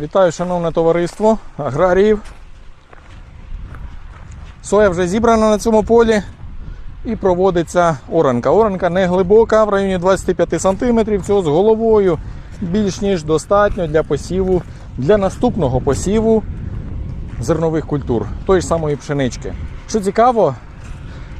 Вітаю, шановне товариство аграріїв. Соя вже зібрана на цьому полі і проводиться оранка. Оранка не глибока, в районі 25 см. Цього з головою більш ніж достатньо для посіву, для наступного посіву зернових культур, тої ж самої пшенички. Що цікаво,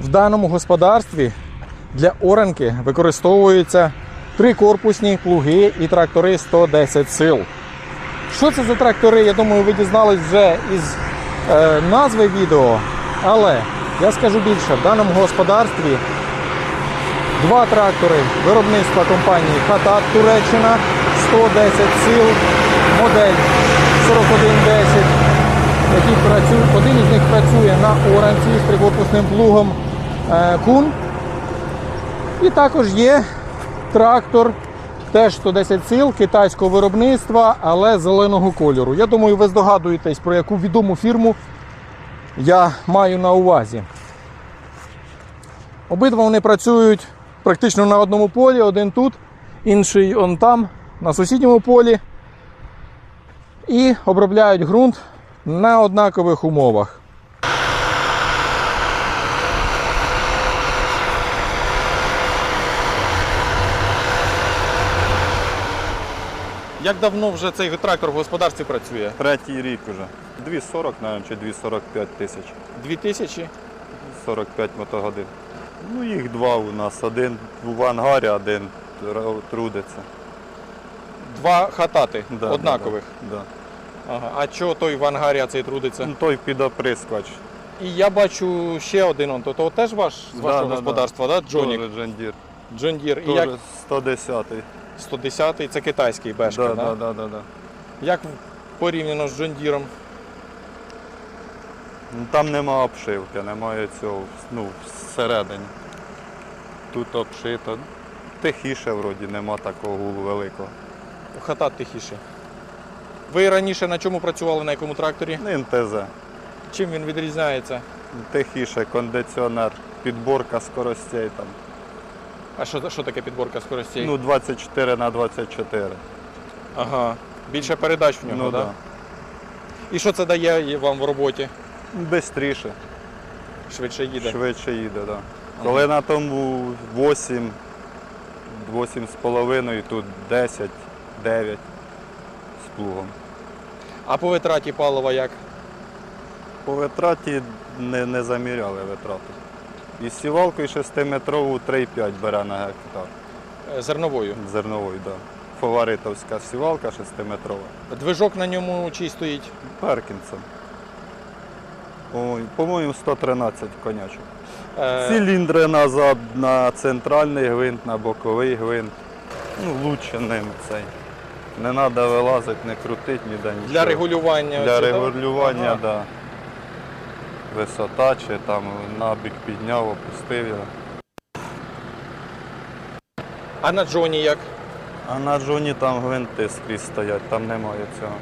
в даному господарстві для оранки використовуються трикорпусні плуги і трактори 110 сил. Що це за трактори? Я думаю, ви дізнались вже із е, назви відео. Але я скажу більше, в даному господарстві два трактори виробництва компанії Хатат Туреччина 110 сил, модель 4110, які працюють, один із них працює на оранці з трикорпусним плугом е, Кун. І також є трактор Теж 110 сил китайського виробництва, але зеленого кольору. Я думаю, ви здогадуєтесь, про яку відому фірму я маю на увазі. Обидва вони працюють практично на одному полі, один тут, інший он там, на сусідньому полі. І обробляють ґрунт на однакових умовах. Як давно вже цей трактор в господарстві працює? Третій рік уже. 2,40, навіть, чи 2,45 тисяч. 2000? 45 мотогодин. Ну, їх два у нас. Один в ангарі, один трудиться. Два хатати Да, однакових. Да, да. Ага. А чого той в ангарі а цей трудиться? Ну, той під оприскувач. І я бачу ще один он, то, то теж ваш з Да, вашого да, да. господарства, да, Джонік? Тоже Джон Дір. І як 110-й. 110-й, це китайський бешка, Да, да? да, да, да, да. Як порівняно з Джон Діром? Ну, Там нема обшивки, немає цього ну, всередині. Тут обшито. Тихіше вроді, нема такого гулу великого. Хатат тихіше. Ви раніше на чому працювали, на якому тракторі? НТЗ. Чим він відрізняється? Тихіше, кондиціонер, підборка скоростей там. А що, що таке підборка скоростей? Ну, 24 на 24. ага. Більше передач в нього, Ну, да? да. І що це дає вам в роботі? Бистріше, Швидше їде. швидше їде, да. Коли на тому 8, 8 з тут 10, 9 з плугом. А по витраті палива як? По витраті не, не заміряли витрату. І сівалкою 6-метрову 3,5 бере на гектар. Е, Зерновою. Зерновою, да. Фаворитовська сівалка 6-метрова. Движок на ньому чий стоїть? Перкінсон. Ой, по-моєму, 113 конячок. Е, Циліндри назад на центральний гвинт, на боковий гвинт. Ну, лучше ним цей. Не треба вилазити, не крутити ніде нічого. Для регулювання. Для да? регулювання, так. Да. Висота чи там набік підняв, опустив його. А на Джоні як? А на джоні там гвинти скрізь стоять, там немає цього.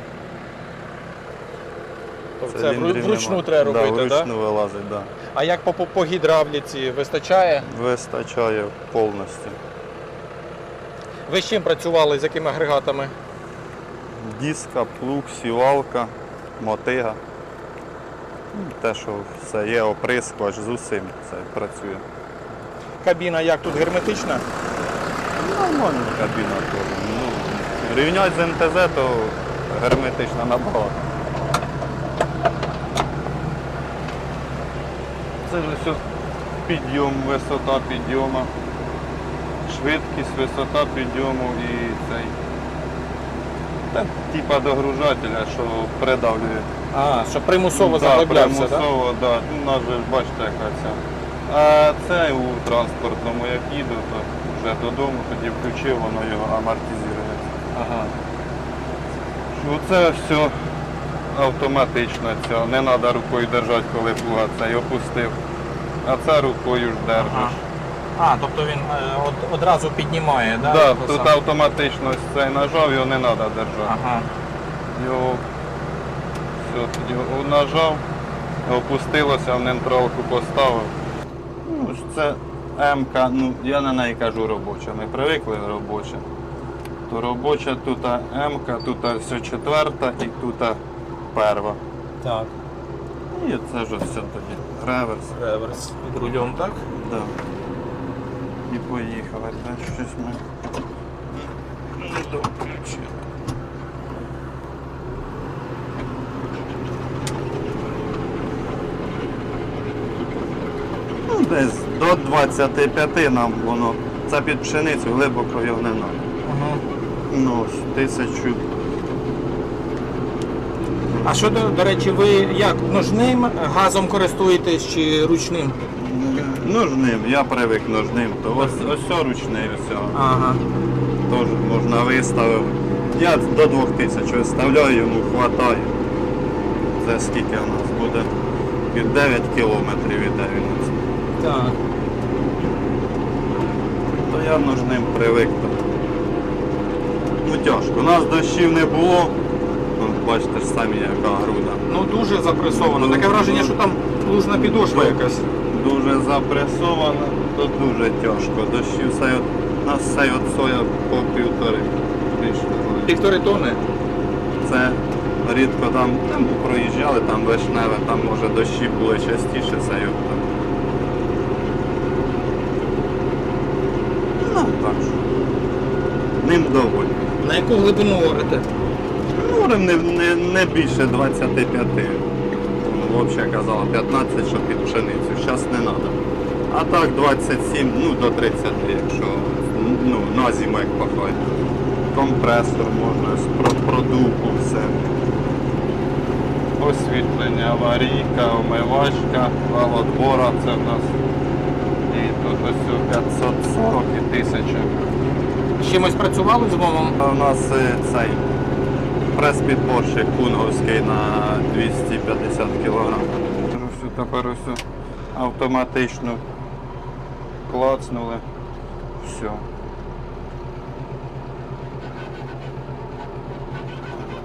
Тобто це Циліндрів вручну нема. треба да, робити, так? Вручну вилазить, так. А як по, по, по гідравліці вистачає? Да. Вистачає повністю. Ви з чим працювали, з якими агрегатами? Диска, плуг, сівалка, мотига. Те, що все є, оприскувач з усім це працює. Кабіна як тут герметична? Нормальна кабіна теж. Ну, рівнять з МТЗ, то герметична набагато. Це ж все підйом, висота підйому, швидкість, висота підйому і цей. Та, типа догружателя, що придавлює. А, що примусово Да, заглиблявся, так? примусово, да. Ну, у нас же ж бачите, яка ця. А це у транспортному, як їду, то вже додому, тоді включив, воно його амортизує. Ага. Оце все автоматично, цього. не треба рукою держати, коли плуга цей опустив. А це рукою ж держиш. А, тобто він е, од- одразу піднімає, Да, да? тут автоматично ось цей нажав, його не треба держати. Ага. Його все, тоді нажав, опустилося, в нейтралку поставив. Ну, ж це М-ка, ну я на неї кажу робоча. Ми привикли робоча. То робоча тут М, тут все четверта і тут перва. Так. І це ж все тоді. Реверс. Реверс під рулем, так? Да. І поїхали. Так, щось ми не доключили. Ну, десь до 25 нам воно. Це під пшеницю, глибоко його не треба. Угу. Ну, тисячу. А що, до, до речі, ви як ножним газом користуєтесь чи ручним? Ножним, я привик ножним, то ось ось все ручне і все. Ага. Теж можна виставив. Я до 2000 виставляю, йому хватає. Це скільки у нас буде? Під 9 кілометрів іде він. Так. То я ножним привик. То. Ну тяжко. У нас дощів не було. Ну, бачите ж самі яка груда. Ну дуже запресовано. Таке враження, що там лужна підошва якась. Дуже запресовано, то дуже тяжко. Дощів все, от- нас все от соя по півтори. Півтори тони. Це рідко там, там проїжджали, там вишневе, там може дощі були частіше, там. Ну, так що. Ним доволі. На яку глибину орете? Ну, не, не, не більше 25. Ну, взагалі казала 15, що під пшеницю. А так 27, ну до 30, якщо ну, на зиму як пахає. Компресор можна, з про- все. Освітлення, аварійка, омивачка, валодбора це в нас. І тут ось 540 і 1000. З чимось працювали з мовом? А У нас е, цей прес-підборщик кунговський на 250 кг. Тепер ось автоматично клацнули. Все.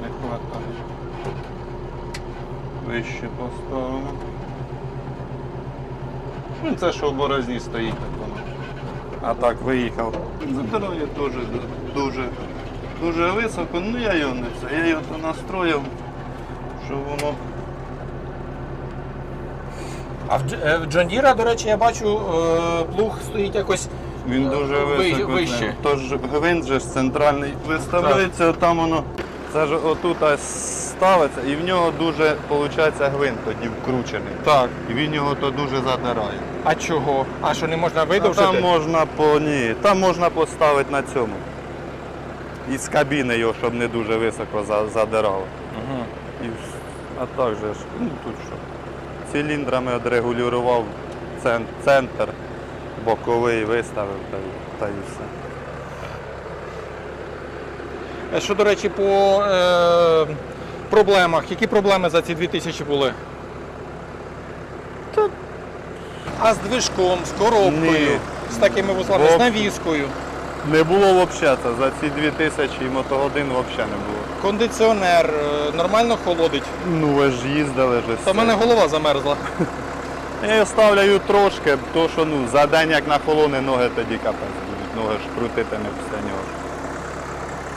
Не хватає. Вище поставимо. Ну, це що в борозні стоїть так воно. А так виїхав. Задирає теж дуже, дуже високо. Ну я його не це. Я його настроїв, що воно. А в, е, в Джон Діра, до речі, я бачу, е, плуг стоїть якось. Він дуже високо. вище. Тож гвинт же ж центральний виставляється, там воно. Це ж отут ставиться, і в нього дуже виходить гвинт тоді вкручений. Так. І він його то дуже задирає. А чого? А що не можна А там можна по ні, там можна поставити на цьому. Із кабіни його, щоб не дуже високо задирало. Угу. І, а так же ж, ну тут що. Циліндрами відрегулював центр, боковий виставив та, й- і все. Е, Що, до речі, по е, проблемах. Які проблеми за ці 2000 були? А з движком, з коробкою, Ні. з такими вузлами, Бо- з навіскою, Не було взагалі, за ці 2000 мотогодин взагалі не було. Кондиціонер, е, нормально холодить. Ну ви ж їздили ж. Та в мене голова замерзла. Я ставляю трошки, то що ну, за день як на холоне ноги тоді капець будуть. Ноги ж крутити не все нього.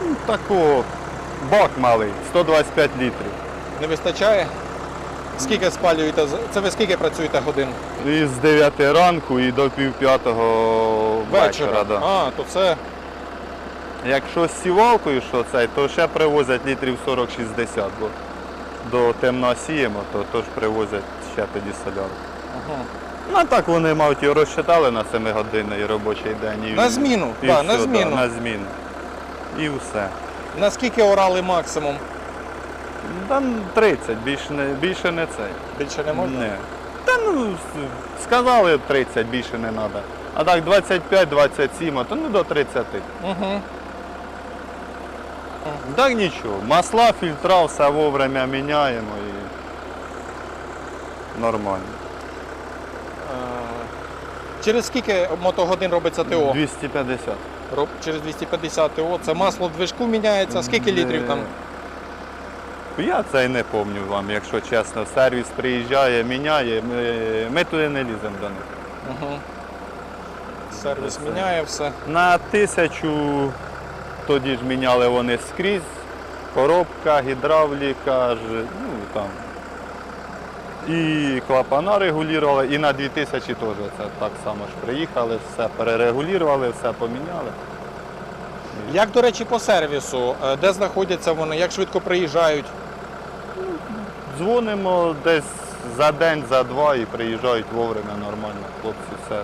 Ну, такого бак малий, 125 літрів. Не вистачає? Скільки спалюєте? Це ви скільки працюєте годин? І з 9 ранку і до пів п'ятого вечора. да. А, то це Якщо з сівалкою, що цей, то ще привозять літрів 40-60, бо до темно сіємо, то, то ж привозять ще тоді солярку. ага. Ну а так вони, мабуть, і розчитали на 7 годинний робочий день. І, На зміну, і да, все, на зміну. Да, на зміну. І все. наскільки орали максимум? Там 30, більше не, більше не цей. Більше не можна? Не. Та ну, с- сказали 30, більше не треба. А так 25-27, а то ну до 30. Угу. Так нічого. Масла, фільтра, все вовремя міняємо і нормально. Через скільки мотогодин робиться ТО? 250. Роб- Через 250 ТО. Це масло в движку міняється. Скільки літрів там? Я це й не пам'ятаю вам, якщо чесно. Сервіс приїжджає, міняє, ми, ми туди не ліземо до них. Угу. Сервіс Це- міняє все. На тисячу тоді ж міняли вони скрізь. Коробка, гідравліка, ну там. І клапана регулювали, і на 2000 теж це так само ж приїхали, все перерегулювали, все поміняли. Як, до речі, по сервісу, Е, де знаходяться вони, як швидко приїжджають? Дзвонимо десь за день, за два і приїжджають вовремя нормально. Хлопці все.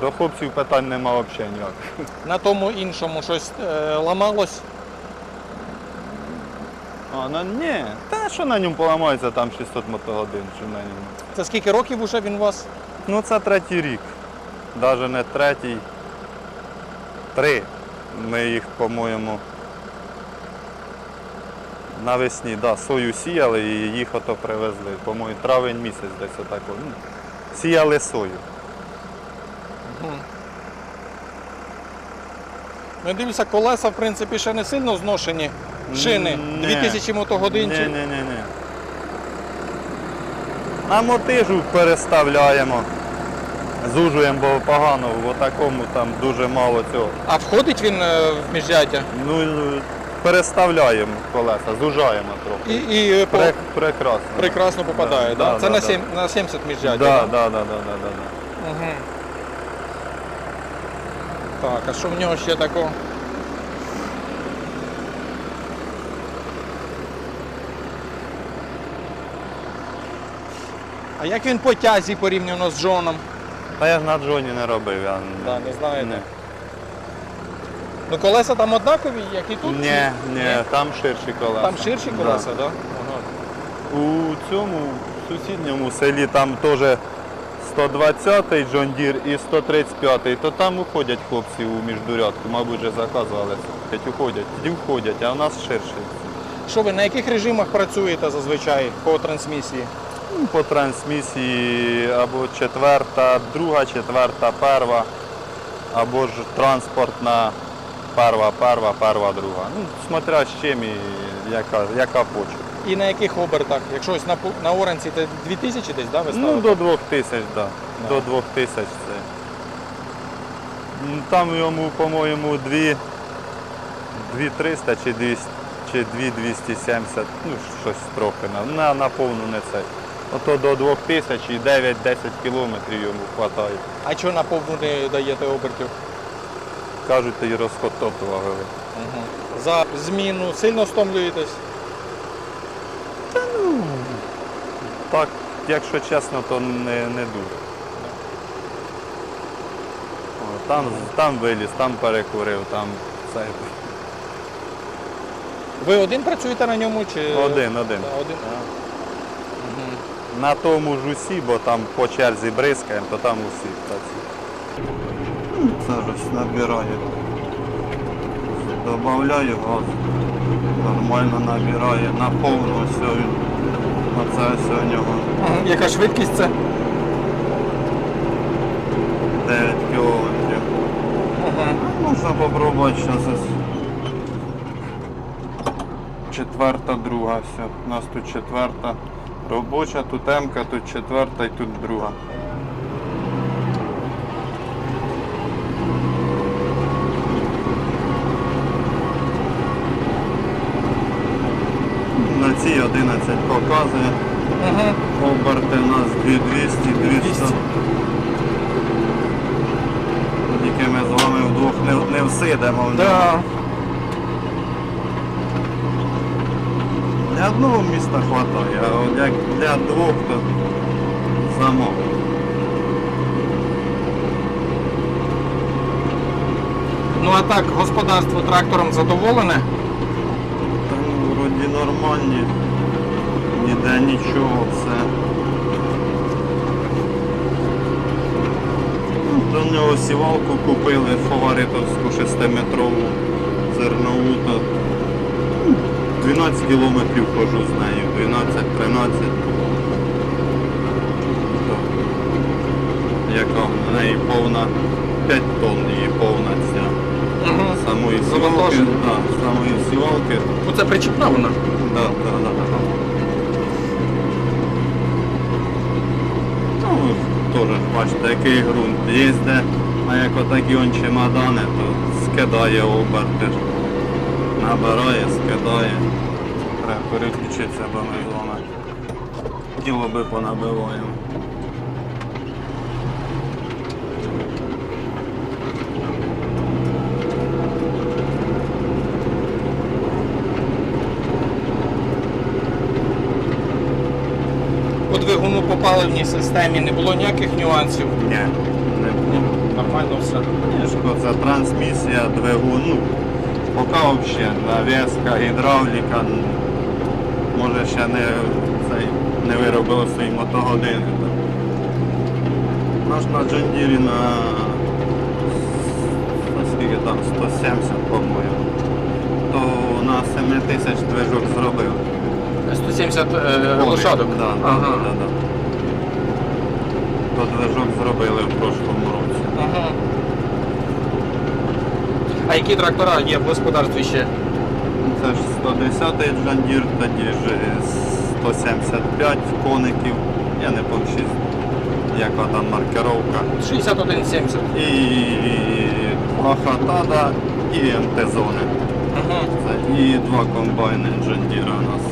До хлопців питань нема взагалі ніяких. На тому іншому щось е, ламалось? А, на, ні, та що на ньому поламається, там 600 мотогодин, що на ньому. Це скільки років уже він у вас? Ну це третій рік. Навіть не третій. Три. Ми їх, по-моєму, навесні, да, сою сіяли і їх ото привезли. По-моєму, травень місяць десь отак. Ну, сіяли сою. Ну, я дивлюся, колеса, в принципі, ще не сильно зношені. Шини Ні. 2000 мотогодин. Ні, ні, ні, ні. На мотижу переставляємо. Зужуємо, бо погано, в такому там дуже мало цього. А входить він е, в міждяття? Ну, переставляємо колеса, зужаємо трохи. І, і е, по- Пре- прекрасно. прекрасно попадає, Да, да? да, Це да, на, да. на 70 міждяття. Да, да, да, да, да, да, да. Угу. Так, а що в нього ще такого? А як він по тязі порівняно з Джоном? Та я ж на Джоні не робив. Я... Да, не знаєте. Ні. Ну колеса там однакові, як і тут? Ні, ні, там ширші колеса. Там ширші колеса, так? Да? Ага. У цьому сусідньому селі там теж 120-й John Deere і 135-й, то там уходять хлопці у міждурядку, мабуть, вже заказували. Уходять, і входять, а у нас ширші. Що ви на яких режимах працюєте зазвичай по трансмісії? Ну, По трансмісії або четверта, друга, четверта, перва, або ж транспортна перва, перва, перва, друга. Ну, смотря з чим і яка, яка почта. І на яких обертах? Якщо ось на, на оранці це 2000 десь, да, ви Ну, ставите? до 2000, так. Да. Да. До 2000 це. Там йому, по-моєму, 2300 чи 200, чи 2270, ну, щось трохи. На, на, на повну не це. Ото до 2000 і 9-10 кілометрів йому вистачає. А чого на повну не даєте обертів? Кажуть, топлива великий. Угу. За зміну сильно стомлюєтесь? Так, якщо чесно, то не, не дуже. О, Там, там виліз, там перекурив, там все. Ви один працюєте на ньому чи Один, один. Да, один. На тому ж усі, бо там по черзі бризкаємо, то там усі працюють. Це ж набирає. Добавляю газ. Нормально набирає, на повну все. Оце у нього Яка швидкість це? 9 кілометрів. Можна попробувати зараз. Четверта, друга, все. У нас тут четверта робоча, тут М-ка, тут четверта і тут друга. Показує. Угу. Оберти у нас 2200, 200. 200. Тільки ми з вами вдвох не, не всидемо. в. Да. Для одного міста вистачає, а от як для двох, то замок. Ну а так, господарство трактором задоволене? Та ну, вроді нормальні. Ніде нічого. Ну, До нього сівалку купили фаворитовську 6-метрову зернову, то ну, 12 кілометрів хожу з нею, 12-13. Яка в неї повна 5 тонн її повна ця. Угу. Самої сівалки, да, самої сівалки. Оце причіпна вона. Да, да, да, да. Ну, теж бачите, який ґрунт їздить, а як отакі он чемодани, то скидає оберти. Набирає, скидає. Треба переключитися, бо ми вами тіло би понабиваємо. По двигуну по паливній системі не було ніяких нюансів. Ні, не було. Нормально все. Тяжко, це трансмісія, двигун, ну, поки взагалі, нав'язка, гідравліка, може ще не, цей, не виробили свої мотогодини. Наш на Джандірі на скільки там, 170, по-моєму, то на 7 тисяч движок зробив. 170 е, лошадок. Да, да, ага. да, да, да. То движок зробили в прошлому році. Ага. А які трактора є в господарстві ще? Це ж 110-й Джандір, тоді ж 175 коників, я не пам'ятаю, яка там маркировка. 6170. І два хатада, і МТ-зони. Ага. Це І два комбайни Джандіра у нас.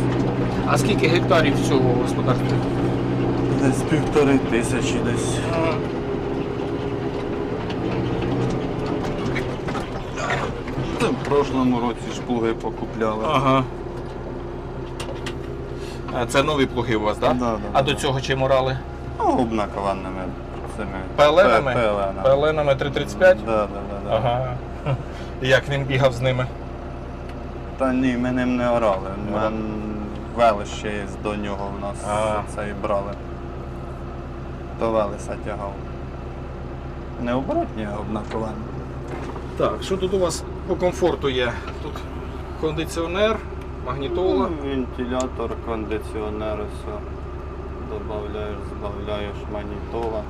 А скільки гектарів всього в господарстві? Десь півтори тисячі десь. Це в прошлому році ж плуги покупляли. Ага. А Це нові плуги у вас, так? Да, да, а да. до цього чим орали? Ну, обнакованими цими Пеленами? пе- пеленами. Пеленами 335? Да, да, да, да. Ага. Як він бігав з ними? Та ні, ми ним не орали. Ми велище є до нього в нас А. це і брали. То велеса тягав. Не оборотні, а обнаковані. Так, що тут у вас по комфорту є? Тут кондиціонер, магнітола. Ну, Вентилятор, кондиціонер, все. Добавляєш, збавляєш манітола.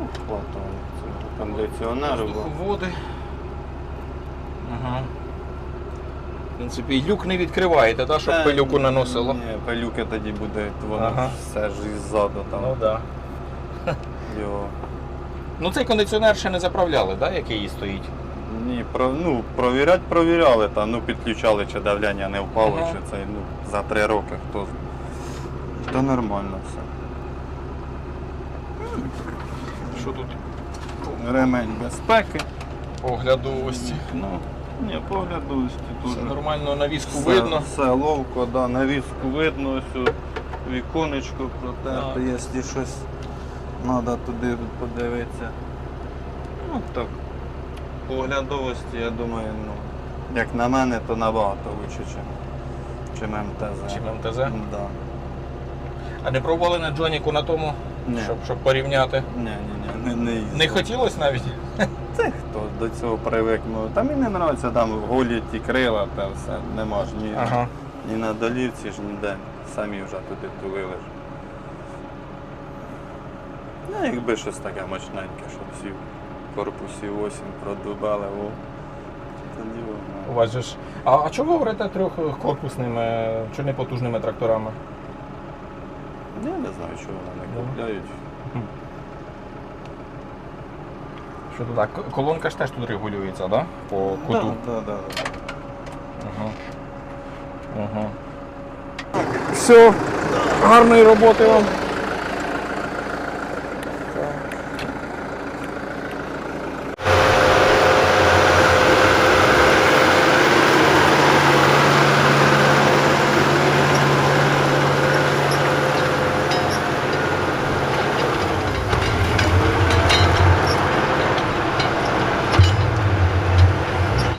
Ну, хватає цього кондиціонеру. Воздуховоди. Ага. В принципі, і люк не відкриваєте, так, щоб Та, пилюку наносило? Ні, пилюки тоді буде, воно Ага. все ж іззаду там Ну так. Да. Його. Ну цей кондиціонер ще не заправляли, да, який стоїть? Ні, про, ну, провірять провіряли, та, ну, підключали, чи давлення не впало, Ага. чи це ну, за три роки хто. Та нормально все. Що тут? Ремень безпеки. Оглядовості. Ну, ні, поглядовості тут. Все нормально навіску Все, видно. Все ловко, да, навіску видно, ось віконечко протерте, Так. якщо щось треба туди подивитися. Ну так. По оглядовості, я думаю, ну, як на мене, то набагато лучше, чим, чим МТЗ. Чим МТЗ? Да. А не пробували на Джоніку на тому, Ні. щоб, щоб порівняти? Ні, ні, ні, не, не, їздив. Не хотілося навіть? Це хто до цього привик. Ну, та мені не подобається там голі ті крила та все. Нема ж ні, Ага. ні на долівці ж ніде. Самі вже туди тулили. Ну, якби щось таке мощненьке, щоб всі корпусі 8 продубали, о. Тоді У воно. вас же ж. А, а чого ви говорите трьохкорпусними чи не потужними тракторами? Я не знаю, чого вони Ну. купляють. Що тут так? Колонка ж теж тут регулюється, да? По куту. Так, так, так. Ага. Ага. Все, гарної роботи вам.